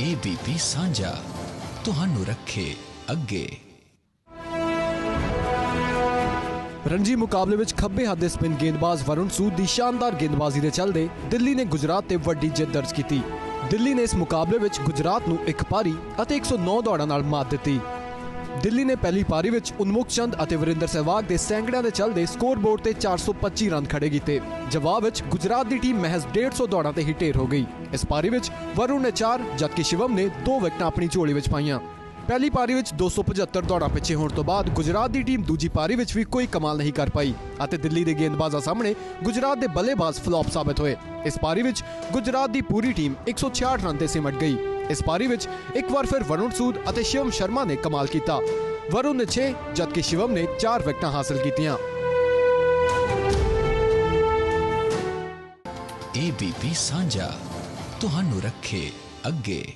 ABP ਸਾਂਝਾ, ਤੁਹਾਨੂੰ ਰੱਖੇ ਅੱਗੇ। ਰਣਜੀ ਮੁਕਾਬਲੇ ਵਿੱਚ ਖੱਬੇ ਹੱਥ ਦੇ ਸਪਿਨ ਗੇਂਦਬਾਜ਼ ਵਰੁਣ ਸੂਦ ਦੀ ਸ਼ਾਨਦਾਰ ਗੇਂਦਬਾਜ਼ੀ ਦੇ ਚੱਲਦੇ ਦਿੱਲੀ ਨੇ ਗੁਜਰਾਤ ਤੇ ਵੱਡੀ ਜਿੱਤ ਦਰਜ ਕੀਤੀ। ਦਿੱਲੀ ਨੇ ਇਸ ਮੁਕਾਬਲੇ ਵਿੱਚ ਗੁਜਰਾਤ ਨੂੰ ਇੱਕ ਪਾਰੀ ਅਤੇ 109 ਦੌੜਾਂ ਨਾਲ ਮਾਤ ਦਿੱਤੀ। ਦਿੱਲੀ ਨੇ ਪਹਿਲੀ ਪਾਰੀ ਵਿੱਚ ਉਨਮੁਖ ਚੰਦ ਅਤੇ ਵਰਿੰਦਰ ਸਹਿਵਾਗ ਦੇ ਸੈਂਕੜਿਆਂ ਦੇ ਚੱਲਦੇ ਸਕੋਰਬੋਰਡ ਤੇ 425 ਰਨ ਖੜੇ ਕੀਤੇ। ਜਵਾਬ ਵਿੱਚ ਗੁਜਰਾਤ ਦੀ ਟੀਮ ਮਹਿਜ਼ 150 ਦੌੜਾਂ ਤੇ ਹੀ ਢੇਰ ਹੋ ਗਈ। ਇਸ ਪਾਰੀ ਵਿੱਚ ਵਰੁਣ ਨੇ 4 ਜਦਕਿ ਸ਼ਿਵਮ ਨੇ 2 ਵਿਕਟਾਂ ਆਪਣੀ ਝੋਲੀ ਵਿੱਚ ਪਾਈਆਂ। ਪਹਿਲੀ ਪਾਰੀ ਵਿੱਚ 275 ਦੌੜਾਂ ਪਿੱਛੇ ਹੋਣ ਤੋਂ ਬਾਅਦ ਗੁਜਰਾਤ ਦੀ ਟੀਮ ਦੂਜੀ ਪਾਰੀ ਵਿੱਚ ਵੀ ਕੋਈ ਕਮਾਲ ਨਹੀਂ ਕਰ ਪਾਈ ਅਤੇ ਦਿੱਲੀ ਦੇ ਗੇਂਦਬਾਜ਼ਾਂ ਸਾਹਮਣੇ ਗੁਜਰਾਤ ਦੇ ਬੱਲੇਬਾਜ਼ ਫਲॉप ਸਾਬਤ ਹੋਏ। ਇਸ ਪਾਰੀ ਵਿੱਚ ਗੁਜਰਾਤ ਦੀ ਪੂਰੀ ਟੀਮ 166 ਰਨ ਤੇ ਸਿਮਟ ਗਈ। ਇਸ ਪਾਰੀ ਵਿੱਚ ਇੱਕ ਵਾਰ ਫਿਰ ਵਰੁਣ ਸੂਦ ਅਤੇ ਸ਼ਿਵਮ ਸ਼ਰਮਾ ਨੇ ਕਮਾਲ ਕੀਤਾ। ਵਰੁਣ ਨੇ 6 ਜਦਕਿ ਸ਼ਿਵਮ ਨੇ 4 ਵਿਕਟਾਂ ਹਾਸਲ ਕੀਤੀਆਂ। ABP ਸਾਂਝਾ, ਤੁਹਾਨੂੰ ਰੱਖੇ ਅੱਗੇ।